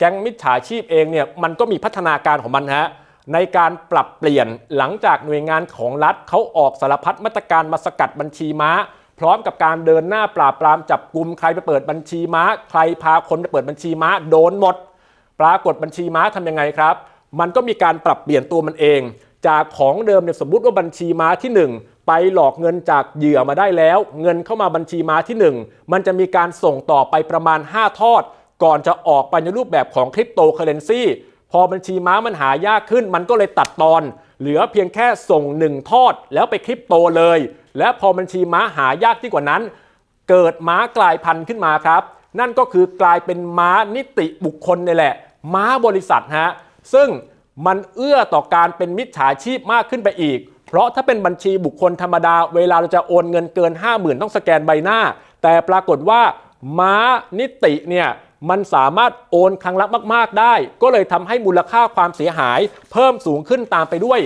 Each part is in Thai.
แก๊งมิจฉาชีพเองเนี่ยมันก็มีพัฒนาการของมันฮะในการปรับเปลี่ยนหลังจากหน่วยงานของรัฐเขาออกสารพัดมาตรการมาสกัดบัญชีม้า พร้อมกับการเดินหน้าปราบปรามจับกลุ่มใครไปเปิดบัญชีม้า ใครพาคนไปเปิดบัญชีม้าโดนหมด ปรากฏบัญชีม้าทำยังไงครับ มันก็มีการปรับเปลี่ยนตัวมันเอง จากของเดิมเนี่ยสมมติว่าบัญชีม้าที่ 1ไปหลอกเงินจากเหยื่อมาได้แล้ว เงินเข้ามาบัญชีม้าที่ 1 มันจะมีการส่งต่อไปประมาณ 5 ทอด ก่อนจะออกไปในรูปแบบของคริปโตเคอเรนซีพอบัญชีม้ามันหายากขึ้น มันก็เลยตัดตอน เหลือเพียงแค่ส่ง1ทอด แล้วไปคริปโตเลย และพอบัญชีม้าหายากที่งกว่านั้น เกิดม้ากลายพันธุ์ขึ้นมาครับ นั่นก็คือกลายเป็นม้านิติบุคคลนี่แหละ ม้าบริษัทฮะซึ่งมันเอื้อต่อการเป็นมิจฉาชีพมากขึ้นไปอีก เพราะถ้าเป็นบัญชีบุคคลธรรมดา เวลาเราจะโอนเงินเกิน 50,000 ต้องสแกนใบหน้า แต่ปรากฏว่าม้านิติเนี่ย มันสามารถโอนครั้งละมาก ๆ ได้ ก็เลยทำให้มูลค่าความเสียหาย เพิ่มสูงขึ้นตามไปด้วย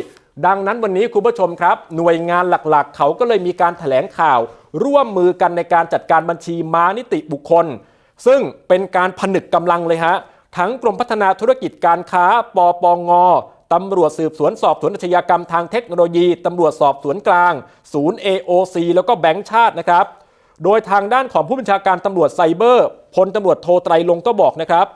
ดังนั้นวันนี้คุณผู้ชมครับ หน่วยงานหลักๆ เขาก็เลยมีการถแถลงข่าว ร่วมมือกันในการจัดการบัญชีม้านิติบุคคล ซึ่งเป็นการผนึกกำลังเลยฮะทั้งกรมพัฒนาธุรกิจการค้า ปปงตำรวจสืบสวนสอบสวนอาชญากรรมทางเทคโนโลยี ตำรวจสอบสวนกลาง ศูนย์ AOC แล้วก็แบงก์ชาตินะครับ โดยทางด้านของผู้บัญชาการตำรวจไซเบอร์พลตำรวจโทไตรลงก็บอกนะครับ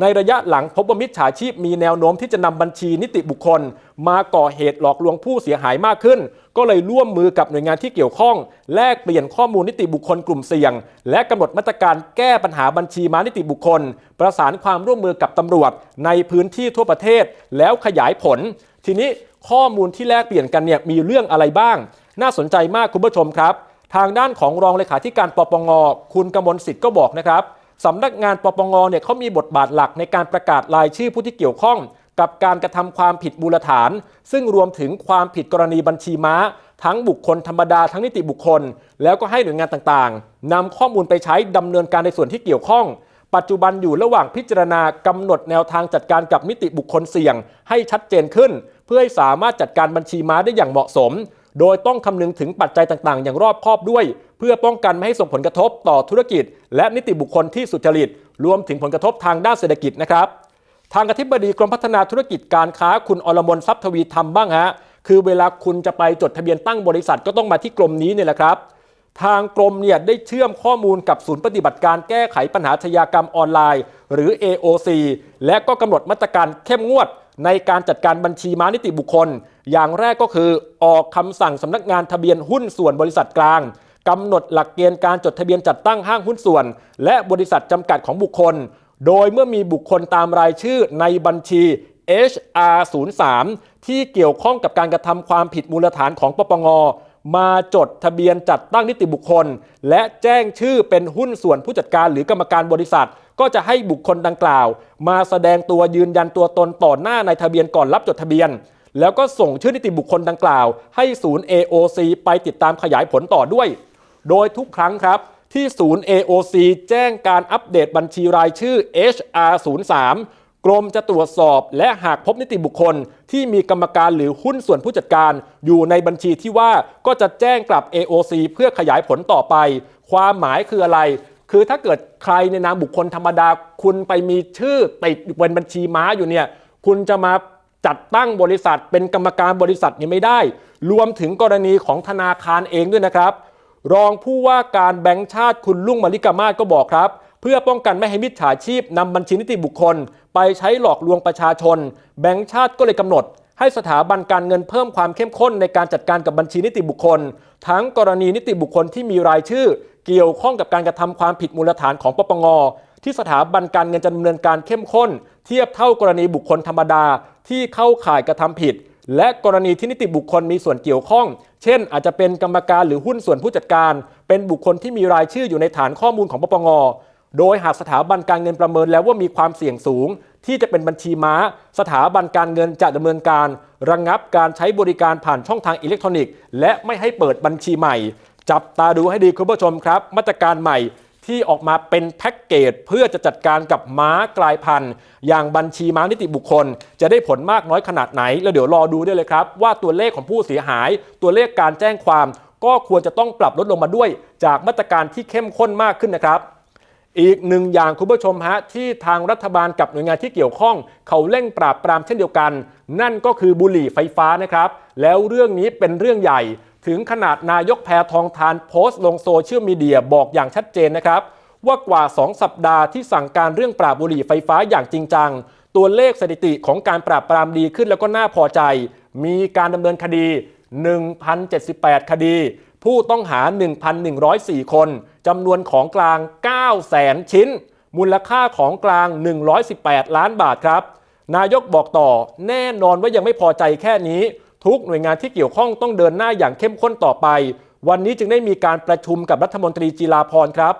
ในระยะหลังพบว่ามิจฉาชีพมีแนวโน้มที่จะนำบัญชีนิติบุคคล มาก่อเหตุหลอกลวงผู้เสียหายมากขึ้น ก็เลยร่วมมือกับหน่วยงานที่เกี่ยวข้อง แลกเปลี่ยนข้อมูลนิติบุคคลกลุ่มเสี่ยง และกำหนดมาตรการแก้ปัญหาบัญชีม้านิติบุคคล ประสานความร่วมมือกับตำรวจ ในพื้นที่ทั่วประเทศ แล้วขยายผล ทีนี้ข้อมูลที่แลกเปลี่ยนกันเนี่ยมีเรื่องอะไรบ้าง น่าสนใจมากคุณผู้ชมครับ ทางด้านของรองเลขาธิการปปงคุณกมลสิทธิ์ก็บอกนะครับสำนักงานปปงเนี่ยเขามีบทบาทหลักในการประกาศรายชื่อผู้ที่เกี่ยวข้อง กับการกระทำความผิดมูลฐาน ซึ่งรวมถึงความผิดกรณีบัญชีม้า ทั้งบุคคลธรรมดาทั้งนิติบุคคล แล้วก็ให้หน่วยงานต่างๆนำข้อมูลไปใช้ดำเนินการในส่วนที่เกี่ยวข้อง ปัจจุบันอยู่ระหว่างพิจารณากำหนดแนวทางจัดการกับนิติบุคคลเสี่ยง ให้ชัดเจนขึ้น เพื่อให้สามารถจัดการบัญชีม้าได้อย่างเหมาะสม โดยต้องคำนึงถึงปัจจัยต่างๆ อย่างรอบคอบด้วย เพื่อป้องกันไม่ให้ส่งผลกระทบต่อธุรกิจ และนิติบุคคลที่สุจริต รวมถึงผลกระทบทางด้านเศรษฐกิจนะครับ ทางอธิบดีกรมพัฒนาธุรกิจการค้าคุณอรมนทรัพย์ทวีธรรมบ้างฮะคือเวลาคุณจะไปจดทะเบียนตั้งบริษัทก็ต้องมาที่กรมนี้เนี่ยแหละครับ ทางกรมเนี่ยได้เชื่อมข้อมูลกับศูนย์ปฏิบัติการแก้ไขปัญหาอาชญากรรมออนไลน์ หรือ AOC และก็กำหนดมาตรการเข้มงวด ในการจัดการบัญชีม้านิติบุคคล อย่างแรกก็คือออกคำสั่งสำนักงานทะเบียนหุ้นส่วนบริษัทกลางกำหนดหลักเกณฑ์การจดทะเบียนจัดตั้งห้างหุ้นส่วน และบริษัทจำกัดของบุคคล โดยเมื่อมีบุคคลตามรายชื่อในบัญชี HR03 ที่เกี่ยวข้องกับการกระทำความผิดมูลฐานของปปง มาจดทะเบียนจัดตั้งนิติบุคคล และแจ้งชื่อเป็นหุ้นส่วนผู้จัดการหรือกรรมการบริษัท ก็จะให้บุคคลดังกล่าว มาแสดงตัวยืนยันตัวตนต่อหน้าในทะเบียนก่อนรับจดทะเบียน แล้วก็ส่งชื่อนิติบุคคลดังกล่าว ให้ศูนย์ AOC ไปติดตามขยายผลต่อด้วย โดยทุกครั้งครับที่ศูนย์ AOC แจ้งการอัปเดตบัญชีรายชื่อ HR03 กรมจะตรวจสอบและหากพบนิติบุคคลที่มีกรรมการหรือหุ้นส่วนผู้จัดการ อยู่ในบัญชีที่ว่าก็จะแจ้งกลับ AOC เพื่อขยายผลต่อไป ความหมายคืออะไร คือถ้าเกิดใครในนามบุคคลธรรมดา คุณไปมีชื่อติดอยู่บนบัญชีม้าอยู่เนี่ยคุณจะมาจัดตั้งบริษัทเป็นกรรมการบริษัทนี่ไม่ได้ รวมถึงกรณีของธนาคารเองด้วยนะครับ รองผู้ว่าการแบงก์ชาติคุณลุงมาริกามาศก็บอกครับ เพื่อป้องกันไม่ให้มิจฉาชีพนำบัญชีนิติบุคคล ไปใช้หลอกลวงประชาชน แบงก์ชาติก็เลยกำหนด ให้สถาบันการเงินเพิ่มความเข้มข้นในการจัดการกับบัญชีนิติบุคคล ทั้งกรณีนิติบุคคลที่มีรายชื่อ เกี่ยวข้องกับการกระทำความผิดมูลฐานของปปงที่สถาบันการเงินจะดำเนินการเข้มข้น เทียบเท่ากรณีบุคคลธรรมดาที่เข้าข่ายกระทำผิด และกรณีที่นิติบุคคลมีส่วนเกี่ยวข้อง เช่น อาจจะเป็นกรรมการหรือหุ้นส่วนผู้จัดการ เป็นบุคคลที่มีรายชื่ออยู่ในฐานข้อมูลของปปง โดยหากสถาบันการเงินประเมินแล้วว่ามีความเสี่ยงสูง ที่จะเป็นบัญชีม้า สถาบันการเงินจะดำเนินการ ระงงับการใช้บริการผ่านช่องทางอิเล็กทรอนิกส์ และไม่ให้เปิดบัญชีใหม่ จับตาดูให้ดีคุณผู้ชมครับ มาตรการใหม่ที่ออกมาเป็นแพ็กเกจเพื่อจะจัดการกับม้ากลายพันธุ์ อย่างบัญชีม้านิติบุคคล จะได้ผลมากน้อยขนาดไหน แล้วเดี๋ยวรอดูได้เลยครับ ว่าตัวเลขของผู้เสียหาย ตัวเลขการแจ้งความ ก็ควรจะต้องปรับลดลงมาด้วย จากมาตรการที่เข้มข้นมากขึ้นนะครับ อีกหนึ่งอย่างคุณผู้ชมฮะที่ทางรัฐบาลกับหน่วยงานที่เกี่ยวข้อง เขาเร่งปราบปรามเช่นเดียวกัน นั่นก็คือบุหรี่ไฟฟ้านะครับ แล้วเรื่องนี้เป็นเรื่องใหญ่ ถึงขนาดนายกแพทองทานโพสต์ลงโซเชียลมีเดียบอกอย่างชัดเจนนะครับ ว่ากว่า 2 สัปดาห์ที่สั่งการเรื่องปราบบุหรี่ไฟฟ้าอย่างจริงจัง ตัวเลขสถิติของการปราบปรามดีขึ้นแล้วก็น่าพอใจ มีการดำเนินคดี 1,078 คดี ผู้ต้องหา 1,104 คน จำนวนของกลาง9แสนชิ้น มูลค่าของกลาง 118 ล้านบาทครับ นายกบอกต่อ แน่นอนว่ายังไม่พอใจแค่นี้ ทุกหน่วยงานที่เกี่ยวข้องต้องเดินหน้าอย่างเข้มข้นต่อไป วันนี้จึงได้มีการประชุมกับรัฐมนตรีจีราพรครับ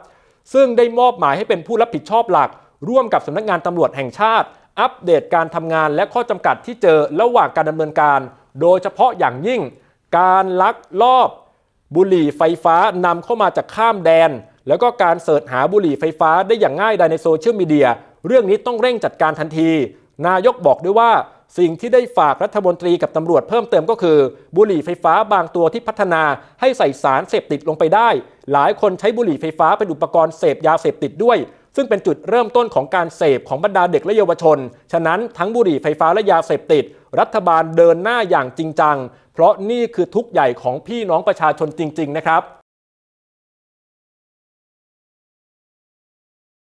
ซึ่งได้มอบหมายให้เป็นผู้รับผิดชอบหลัก ร่วมกับสำนักงานตำรวจแห่งชาติ อัปเดตการทำงานและข้อจำกัดที่เจอระหว่างการดำเนินการ โดยเฉพาะอย่างยิ่ง การลักลอบ บุหรี่ไฟฟ้านำเข้ามาจากข้ามแดน แล้วก็การเสิร์ชหาบุหรี่ไฟฟ้าได้อย่างง่ายดายในโซเชียลมีเดียเรื่องนี้ต้องเร่งจัดการทันที นายกบอกด้วยว่าสิ่งที่ได้ฝากรัฐมนตรีกับตำรวจเพิ่มเติมก็คือ บุหรี่ไฟฟ้าบางตัวที่พัฒนาให้ใส่สารเสพติดลงไปได้ หลายคนใช้บุหรี่ไฟฟ้าเป็นอุปกรณ์เสพยาเสพติดด้วย ซึ่งเป็นจุดเริ่มต้นของการเสพของบรรดาเด็กและเยาวชน ฉะนั้นทั้งบุหรี่ไฟฟ้าและยาเสพติด รัฐบาลเดินหน้าอย่างจริงจัง เพราะนี่คือทุกข์ใหญ่ของพี่น้องประชาชนจริง ๆ นะครับ